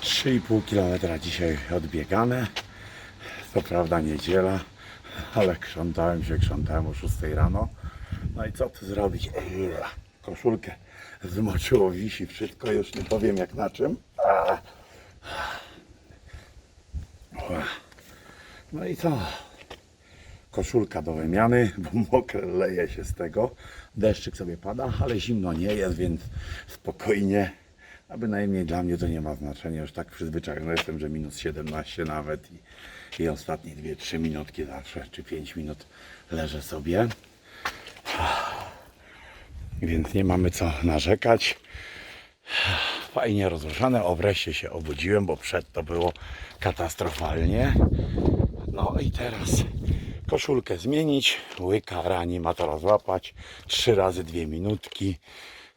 3,5 km dzisiaj odbiegane. To prawda niedziela, ale krzątałem się, krzątałem o 6 rano. No i co tu zrobić? Koszulkę zmoczyło, wisi wszystko, już nie powiem jak na czym. No i co? Koszulka do wymiany, bo mokre leje się z tego. Deszczyk sobie pada, ale zimno nie jest, więc spokojnie. A bynajmniej dla mnie to nie ma znaczenia. Już tak przyzwyczajony jestem, że minus 17 nawet i, i ostatnie 2-3 minutki zawsze, czy 5 minut leżę sobie. Więc nie mamy co narzekać. Fajnie rozruszane. O wreszcie się obudziłem, bo przed to było katastrofalnie. No i teraz koszulkę zmienić, łyka reanimatora złapać, 3 razy 2 minutki,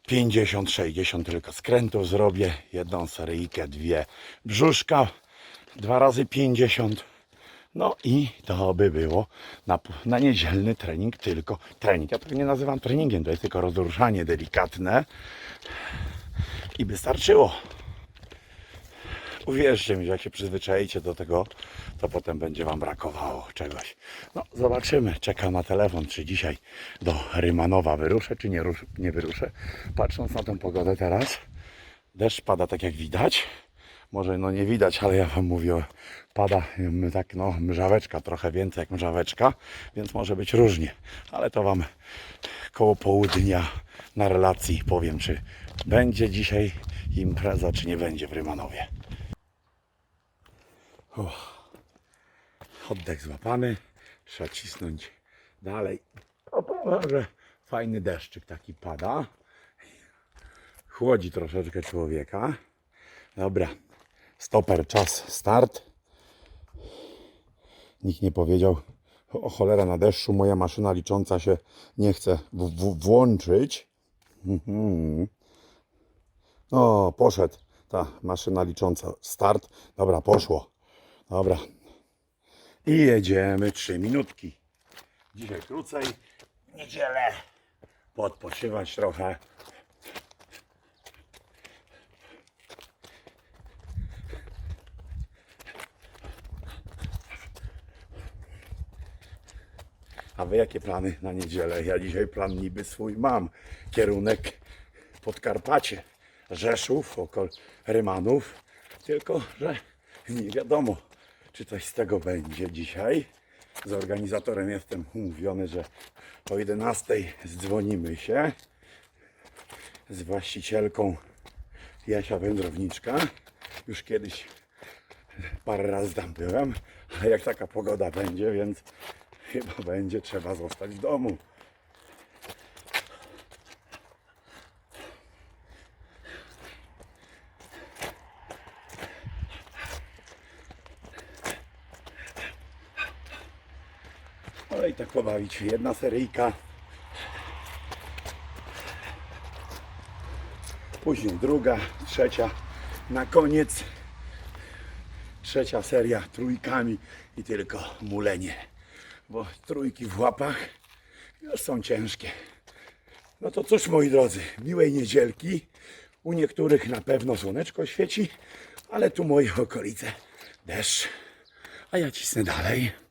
50-60 tylko skrętów zrobię, jedną seryjkę, dwie brzuszka, 2 razy 50. No i to by było na, na niedzielny trening tylko trening. Ja tego nie nazywam treningiem, to jest tylko rozruszanie delikatne i by starczyło. Uwierzcie mi, że jak się przyzwyczaicie do tego, to potem będzie Wam brakowało czegoś. No, zobaczymy. Czekam na telefon, czy dzisiaj do Rymanowa wyruszę, czy nie, nie wyruszę. Patrząc na tę pogodę teraz, deszcz pada tak jak widać. Może no nie widać, ale ja Wam mówię, pada mm, tak no mrzaweczka, trochę więcej jak mrzaweczka, więc może być różnie. Ale to Wam koło południa na relacji powiem, czy będzie dzisiaj impreza, czy nie będzie w Rymanowie. Uff. Oddech złapany. Trzeba cisnąć dalej. O, że fajny deszczyk taki pada. Chłodzi troszeczkę człowieka. Dobra. Stoper, czas, start. Nikt nie powiedział. O cholera na deszczu, moja maszyna licząca się nie chce włączyć. Mhm. O, poszedł ta maszyna licząca. Start. Dobra, poszło. Dobra. I jedziemy trzy minutki. Dzisiaj krócej. Niedzielę. Podpoczywać trochę. A wy jakie plany na niedzielę? Ja dzisiaj plan niby swój mam. Kierunek Podkarpacie, Rzeszów, okol Rymanów. Tylko, że nie wiadomo, czy coś z tego będzie dzisiaj. Z organizatorem jestem umówiony, że o 11 zdzwonimy się z właścicielką Jasia Wędrowniczka. Już kiedyś parę razy tam byłem, ale jak taka pogoda będzie, więc chyba będzie trzeba zostać w domu. No i tak pobawić. Jedna seryjka. Później druga, trzecia. Na koniec trzecia seria trójkami i tylko mulenie. Bo trójki w łapach już są ciężkie. No to cóż moi drodzy, miłej niedzielki. U niektórych na pewno słoneczko świeci, ale tu moje okolice deszcz. A ja cisnę dalej.